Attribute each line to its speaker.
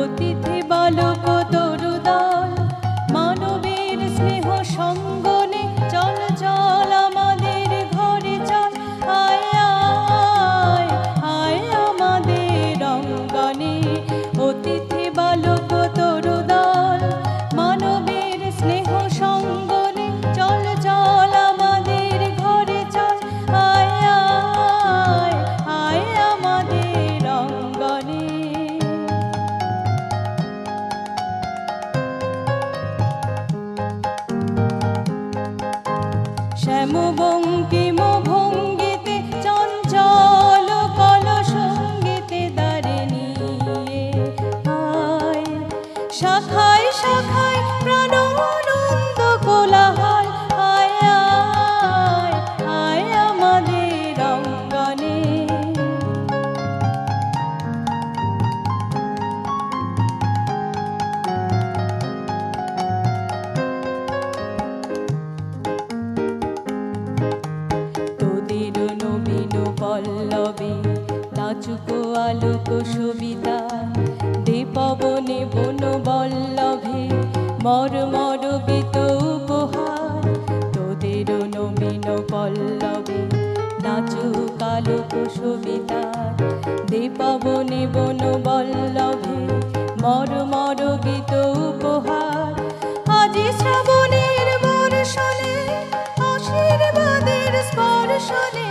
Speaker 1: অতিথি বালক তরুদল মানবীর স্নেহ সঙ্গ শ্যাম চঞ্চল কল সঙ্গীতে শাখায় শাখায় প্রাণানন্দ কোলাহল লোক সবিতা দেবনে বন বল্লভে মর মর বিত উপহার, তোদের নবীন পল্লবে নাচু কালোক সবিতা দেবনে বন বল্লভে মর মর গীত উপহার। আজি শ্রাবণের বর্ষণে, আশীর্বাদের স্পর্শনে